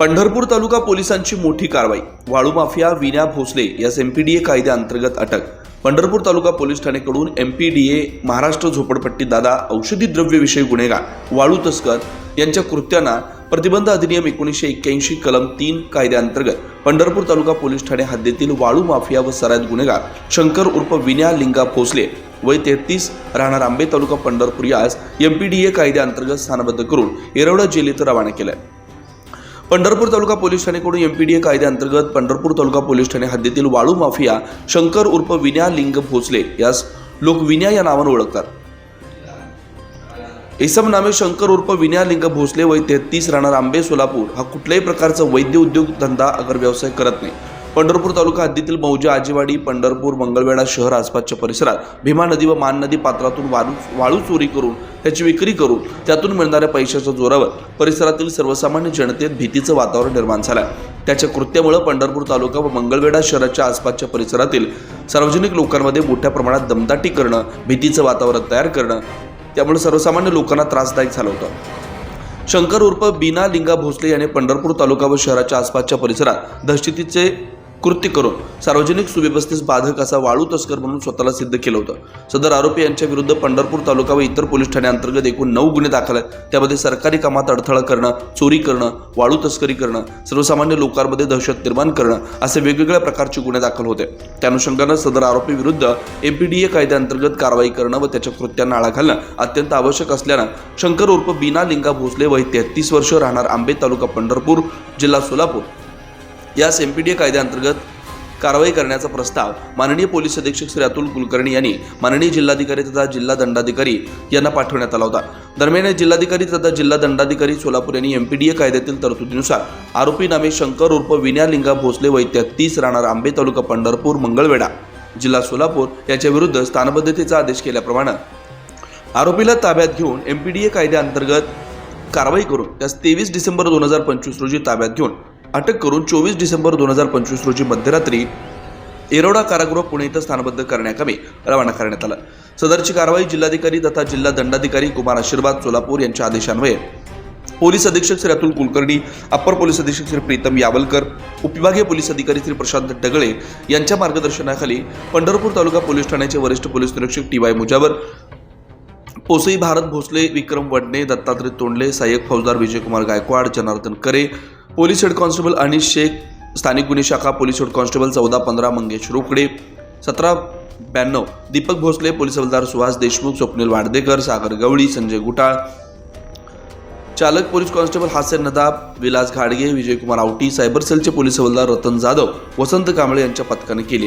पंढरपूर तालुका पोलिसांची मोठी कारवाई. वाळू माफिया विना भोसले यास एमपीडीए कायद्याअंतर्गत अटक. पंढरपूर तालुका पोलीस ठाणेकडून एमपीडीए महाराष्ट्र झोपडपट्टी दादा औषधी द्रव्यविषयी गुन्हेगार वाळू तस्कर यांच्या कृत्यांना प्रतिबंध अधिनियम एकोणीसशे एक्क्याऐंशी कलम तीन कायद्याअंतर्गत पंढरपूर तालुका पोलीस ठाणे हद्दीतील वाळू माफिया व सरायत गुन्हेगार शंकर उर्फ विन्या लिंगा भोसले वय तेहतीस राहणार आंबे तालुका पंढरपूर यास एमपीडीए कायद्याअंतर्गत स्थानबद्ध करून येरवडा जेल रवाना केलं पंढरपूर तालुका पोलीस ठाणेकडून एम पी डी ए कायद्याअंतर्गत पंढरपूर तालुका पोलीस ठाणे हद्दीतील वाळू माफिया शंकर उर्फ विन्या लिंग भोसले यास लोक विन्या या नावानं ओळखतात. इसम नामे शंकर उर्फ विन्या लिंग भोसले वय तेहतीस राहणार आंबे सोलापूर हा कुठल्याही प्रकारचा वैद्य उद्योग धंदा अगर व्यवसाय करत नाही. पंढरपूर तालुका हद्दीतील मौजा आजीवाडी पंढरपूर मंगळवेढा शहर आसपासच्या परिसरात भीमा नदी व मान नदी पात्रातून वाळू वाळू चोरी करून त्याची विक्री करून त्यातून मिळणाऱ्या पैशाच्या जोरावर परिसरातील सर्वसामान्य जनतेत भीतीचं वातावरण निर्माण झालं त्याच्या कृत्यामुळे पंढरपूर तालुका व मंगळवेढा शहराच्या आसपासच्या परिसरातील सार्वजनिक लोकांमध्ये मोठ्या प्रमाणात दमदाटी करणं भीतीचं वातावरण तयार करणं त्यामुळे सर्वसामान्य लोकांना त्रासदायक झालं होतं. शंकर उर्फ बीना लिंगा भोसले याने पंढरपूर तालुका व शहराच्या आसपासच्या परिसरात दहशतीचे कृत्य करून सार्वजनिक सुव्यवस्थेस बाधक असा वाळू तस्कर म्हणून स्वतःला सिद्ध केलं होतं. सदर आरोपी यांच्या विरुद्ध पंढरपूर तालुका व इतर पोलीस ठाण्यांतर्गत एकूण नऊ गुन्हे दाखल आहेत. त्यामध्ये सरकारी कामात अडथळा करणं चोरी करणं वाळू तस्करी करणं सर्वसामान्य लोकांमध्ये दहशत निर्माण करणं असे वेगवेगळ्या प्रकारचे गुन्हे दाखल होते. त्या अनुषंगानं सदर आरोपी विरुद्ध एमपीडीए कायद्याअंतर्गत कारवाई करणं व त्याच्या कृत्यांना आळा घालणं अत्यंत आवश्यक असल्यानं शंकर उर्फ बीना लिंगा भोसले वय तेहतीस वर्ष राहणार आंबे तालुका पंढरपूर जिल्हा सोलापूर. यास एमपीडीए कायद्याअंतर्गत कारवाई करण्याचा प्रस्ताव माननीय पोलीस अधीक्षक श्री अतुल कुलकर्णी यांनी माननीय जिल्हाधिकारी तथा जिल्हा दंडाधिकारी यांना पाठवण्यात आला होता. दरम्यान हे जिल्हाधिकारी तथा जिल्हा दंडाधिकारी सोलापूर यांनी एमपी डी ए कायद्यातील तरतुदीनुसार आरोपी नामे शंकर उर्फ विनयालिंगा भोसले वय तीस राहणार आंबे तालुका पंढरपूर मंगळवेढा जिल्हा सोलापूर याच्या विरुद्ध स्थानबद्धतेचा आदेश केल्याप्रमाणे आरोपीला ताब्यात घेऊन एमपीडीए कायद्याअंतर्गत कारवाई करून त्यास तेवीस डिसेंबर दोन हजार पंचवीस रोजी ताब्यात घेऊन अटक करून चोवीस डिसेंबर दोन हजार पंचवीस रोजी मध्यरात्री येरवडा कारागृह पुणे इथं स्थानबद्ध करण्याकामी रवाना करण्यात आलं. सदरची कारवाई जिल्हाधिकारी तथा जिल्हा दंडाधिकारी कुमार आशीर्वाद सोलापूर यांच्या आदेशान्वये. पोलीस अधीक्षक श्री अतुल कुलकर्णी अप्पर पोलीस अधीक्षक श्री प्रीतम यावलकर उपविभागीय पोलीस अधिकारी श्री प्रशांत डगळे यांच्या मार्गदर्शनाखाली पंढरपूर तालुका पोलीस ठाण्याचे वरिष्ठ पोलीस निरीक्षक टी वाय मुजावर पोसई भारत भोसले विक्रम वडणे दत्तात्रय तोंडले सहाय्यक फौजदार Vijaykumar Gaikwad Janardhan Kare police head constable Anish Shaikh स्थानिक गुन्हे शाखा पोलीस हेड कॉन्स्टेबल चौदा पंधरा मंगेश रोकडे सतरा ब्याण्णव दीपक भोसले पोलीस हवालदार सुहास देशमुख स्वप्नील वाडदेकर सागर गवळी संजय गुटाळ चालक पोलीस कॉन्स्टेबल हास्य नदाब विलास घाडगे विजयकुमार आवटी सायबर सेलचे पोलीस हवालदार रतन जाधव वसंत कांबळे यांच्या पथकाने केली आहे.